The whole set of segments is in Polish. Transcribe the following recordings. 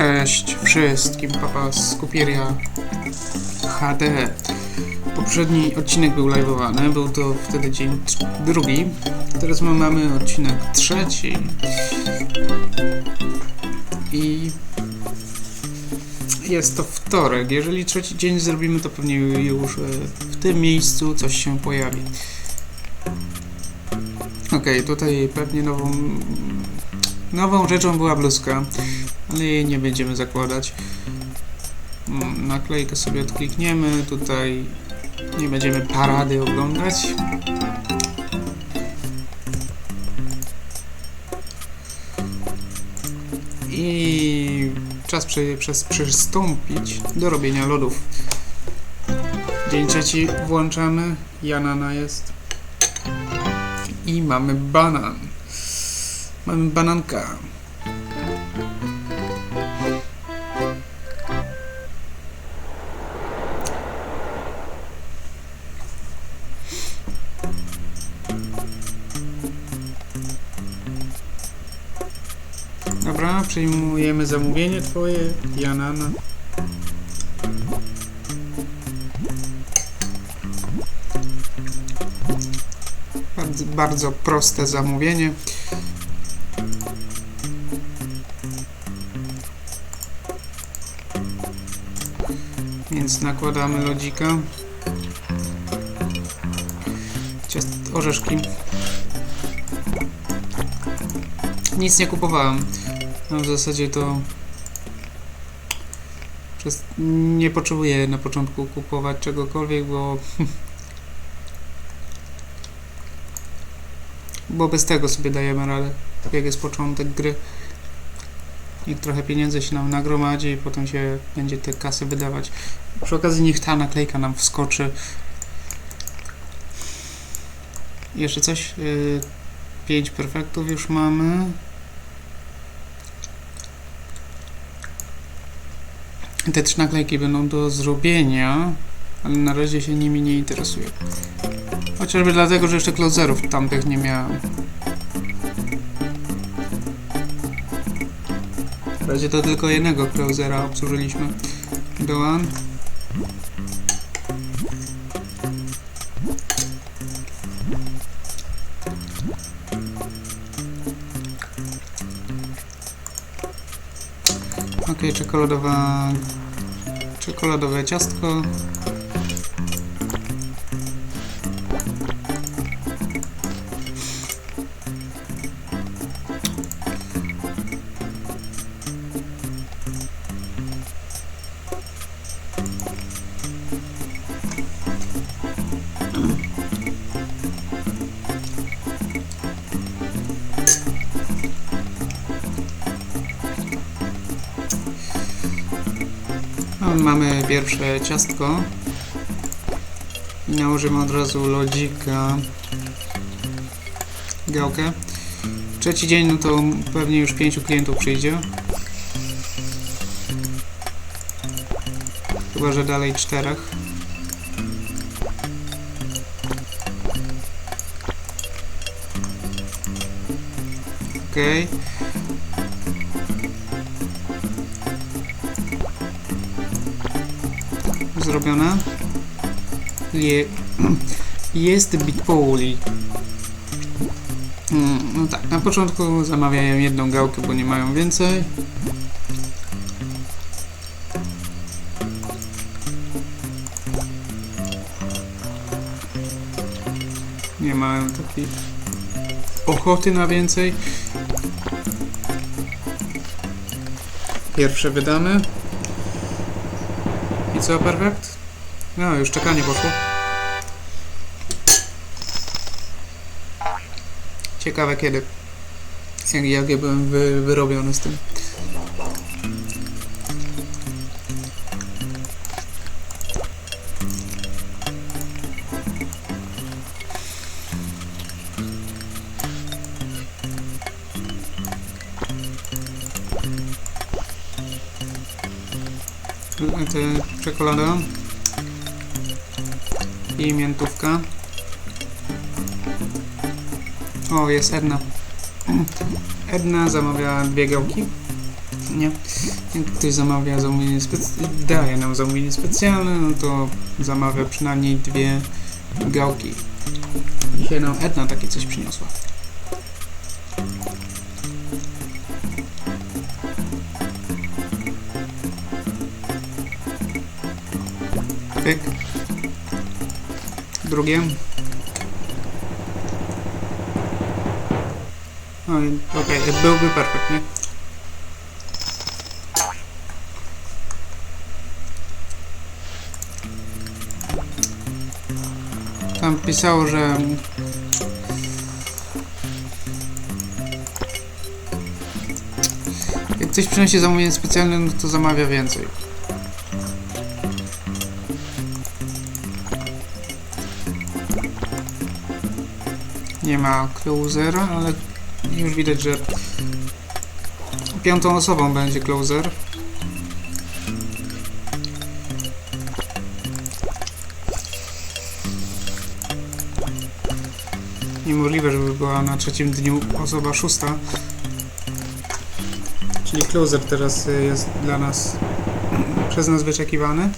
Cześć wszystkim, papa z Kupieria HD. Poprzedni odcinek był live'owany, był to wtedy dzień drugi. Teraz my mamy odcinek trzeci. I jest to wtorek. Jeżeli trzeci dzień zrobimy, to pewnie już e, w tym miejscu coś się pojawi. Okej, tutaj pewnie nową, nową rzeczą była bluzka ale jej nie będziemy zakładać. Mm, Naklejkę sobie odklikniemy, tutaj nie będziemy parady oglądać. I czas przy, przez, przystąpić do robienia lodów. Dzień trzeci włączamy, Janana jest. I mamy banan. Mamy bananka. Przyjmujemy zamówienie twoje, Janana. Bardzo, bardzo proste zamówienie. Więc nakładamy lodzika. Ciast orzeszki. Nic nie kupowałem. No w zasadzie to przez, nie potrzebuję na początku kupować czegokolwiek, bo bo bez tego sobie dajemy radę, tak jak jest początek gry. Niech trochę pieniędzy się nam nagromadzi i potem się będzie te kasy wydawać. Przy okazji niech ta naklejka nam wskoczy. Jeszcze coś? Yy, 5 perfektów już mamy. Te trzy naklejki będą do zrobienia, ale na razie się nimi nie interesuję. Chociażby dlatego, że jeszcze closerów tamtych nie miałem. W razie to tylko jednego closera obsłużyliśmy. Doan. Ok, czekoladowa... Czekoladowe ciastko. Mamy pierwsze ciastko. I nałożymy od razu lodzika. Gałkę. Trzeci dzień, no to pewnie już pięciu klientów przyjdzie. Chyba, że dalej czterech. Okej. Zrobione. Je, jest Big Poli. Mm, No tak, na początku zamawiają jedną gałkę, bo nie mają więcej. Nie mają takiej ochoty na więcej. Pierwsze wydamy. Co, perfekt? No, już czekanie poszło. Ciekawe kiedy. Jak ja byłem wy, wyrobiony z tym. Te czekolada i miętówka. O, jest Edna. Edna zamawiała dwie gałki. Nie? Jak ktoś zamawia zamówienie specjalne, daje nam zamówienie specjalne, no to zamawia przynajmniej dwie gałki. Dzisiaj nam Edna takie coś przyniosła. Pyk. Drugie. Oj, okej, byłby perfekt? Tam pisało, że jak ktoś przynosi zamówienie specjalne, no to zamawia więcej. Nie ma closera, ale już widać, że piątą osobą będzie closer. Niemożliwe, żeby była na trzecim dniu osoba szósta. Czyli closer teraz y, jest dla nas przez nas wyczekiwany.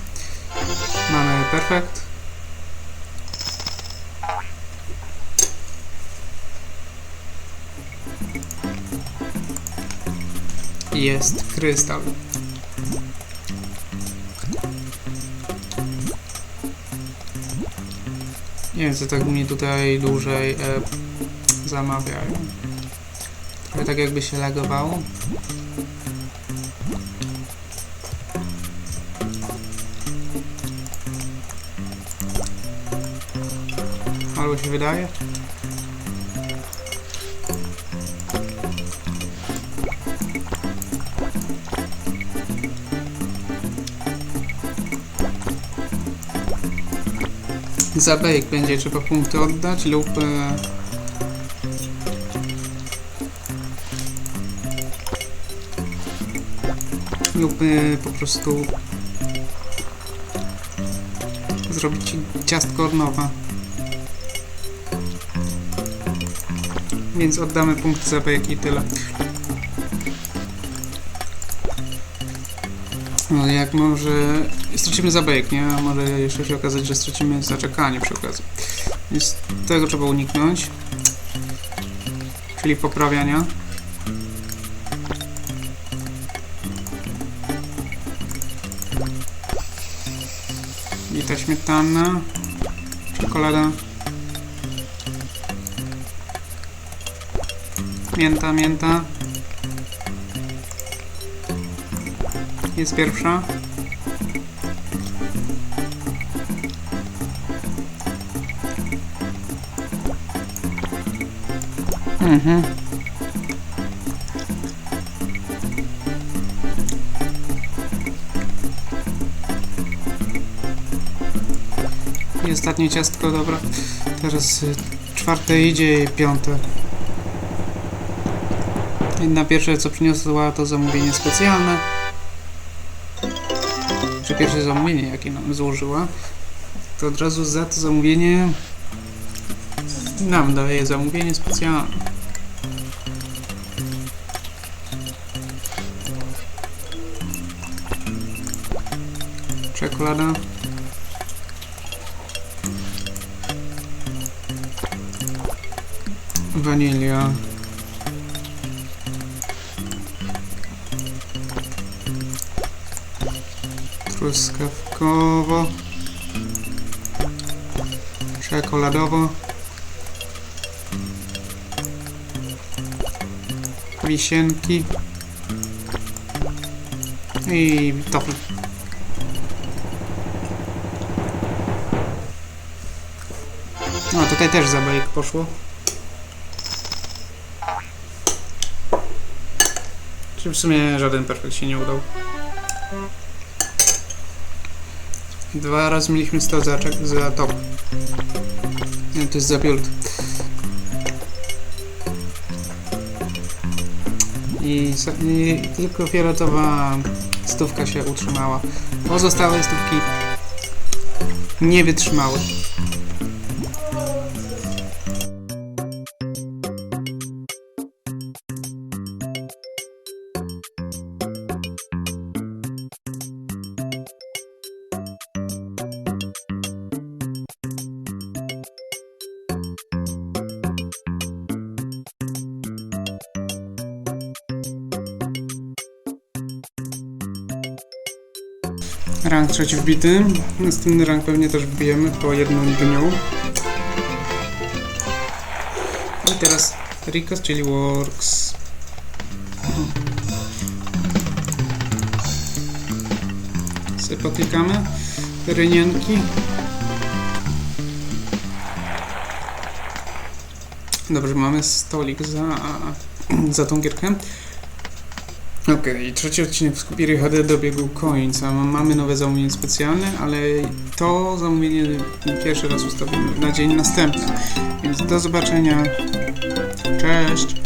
Mamy perfekt. Jest krystal. Nie wiem, co tak mnie tutaj dłużej e, zamawiają. Trochę tak jakby się lagowało. Albo się wydaje? Za będzie trzeba punkty oddać lub e, lub e, po prostu zrobić ciastko od nowa. Więc oddamy punkt za i tyle. No jak może stracimy zabajek, nie? A może jeszcze się okazać, że stracimy zaczekanie przy okazji. Więc tego trzeba uniknąć. Czyli poprawiania. I ta śmietana. Czekolada. Mięta, mięta. Jest pierwsza. Mhm. I ostatnie ciastko, dobra. Teraz y, czwarte idzie i piąte. I na pierwsze co przyniosła to zamówienie specjalne. Czy pierwsze zamówienie jakie nam złożyła. To od razu za to zamówienie nam daje zamówienie specjalne. Czekolada. Wanilia. Truskawkowo. Czekoladowo. Wisienki. I tofel. No, tutaj też zabajek poszło. Czy w sumie żaden perfekt się nie udał. Dwa razy mieliśmy 100 za, za top. Nie, to jest za build. I, I tylko fioletowa stówka się utrzymała. Pozostałe stówki nie wytrzymały. Rank trzeci wbity. Następny rank pewnie też wbijemy po jednym dniu. I teraz Ricos, czyli Works. Sobie poklikamy. Rynienki. Dobrze, mamy stolik za, za tą gierkę. Okej, trzeci odcinek w Skupiry HD dobiegł końca. Mamy nowe zamówienie specjalne, ale to zamówienie pierwszy raz ustawimy na dzień następny. Więc do zobaczenia. Cześć!